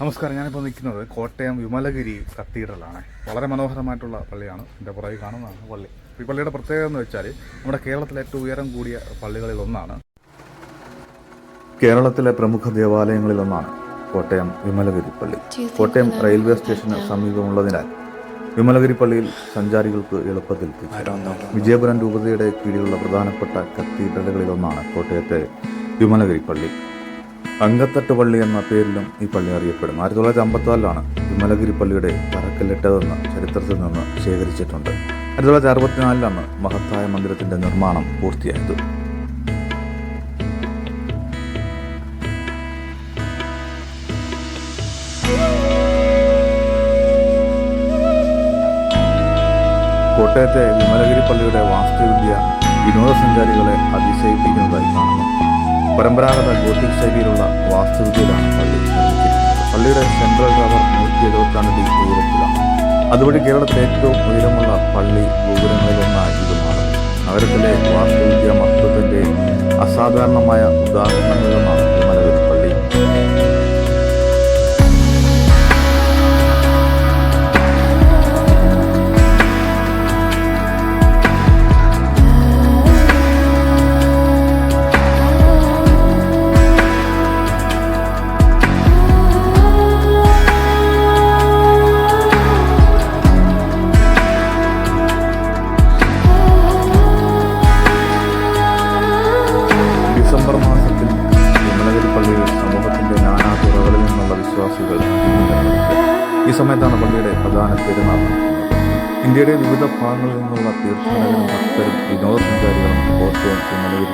നമസ്കാരം. ഞാനിപ്പോൾ നിൽക്കുന്നത് കോട്ടയം വിമലഗിരി കത്തീഡ്രലാണ്. വളരെ മനോഹരമായിട്ടുള്ള പള്ളിയാണ്. എന്റെ പുറകെ കാണുന്നതാണ് പള്ളി. ഈ പള്ളിയുടെ പ്രത്യേകത എന്ന് വെച്ചാൽ നമ്മുടെ കേരളത്തിലെ ഏറ്റവും ഉയരം കൂടിയ പള്ളികളിൽ ഒന്നാണ്. കേരളത്തിലെ പ്രമുഖ ദേവാലയങ്ങളിൽ ഒന്നാണ് കോട്ടയം വിമലഗിരി പള്ളി. കോട്ടയം റെയിൽവേ സ്റ്റേഷന് സമീപമുള്ളതിനാൽ വിമലഗിരി പള്ളിയിൽ സഞ്ചാരികൾക്ക് എളുപ്പത്തിൽ. വിജയപുരം രൂപതയുടെ കീഴിലുള്ള പ്രധാനപ്പെട്ട കത്തീഡ്രലുകളിലൊന്നാണ് കോട്ടയത്തെ വിമലഗിരി പള്ളി. അങ്കത്തട്ട് പള്ളി എന്ന പേരിലും ഈ പള്ളി അറിയപ്പെടുന്നു ആയിരത്തി തൊള്ളായിരത്തി അമ്പത്തിനാലിലാണ് വിമലഗിരി പള്ളിയുടെ തറക്കല്ലിട്ടതെന്ന് ചരിത്രത്തിൽ നിന്ന് ശേഖരിച്ചിട്ടുണ്ട്. ആയിരത്തി തൊള്ളായിരത്തി അറുപത്തിനാലിലാണ് മഹത്തായ മന്ദിരത്തിന്റെ നിർമ്മാണം പൂർത്തിയായത്. കോട്ടയത്തെ വിമലഗിരി പള്ളിയുടെ വാസ്തുവിദ്യ വിനോദസഞ്ചാരികളെ അതിശയിപ്പിക്കുന്നതായി കാണുന്നു. പരമ്പരാഗത ഗോത്തിക് ശൈലിയിലുള്ള വാസ്തുവിദ്യയിലാണ് പള്ളി പള്ളിയുടെ സെൻട്രൽ ടവർ നൂറ്റി എഴുപത്തിരണ്ട് അടി ഉയരത്തിലാണ്. അതുവഴി കേരളത്തിലെ ഏറ്റവും ഉയരമുള്ള പള്ളി ഗോപുരങ്ങളിലൊന്നായി ഇത് മാറുന്നു. നഗരത്തിലെ വാസ്തുവിദ്യ മഹത്വത്തിന്റെ അസാധാരണമായ ഉദാഹരണങ്ങളിലൊന്നാണ് വിശ്വാസികൾ. ഈ സമയത്താണ് പള്ളിയുടെ പ്രധാന പെരുന്നാൾ ഇന്ത്യയുടെ വിവിധ ഭാഗങ്ങളിൽ നിന്നുള്ള തീർത്ഥാടകരും ഭക്തരും വിനോദസഞ്ചാരികളും കോട്ടയം പള്ളിയിൽ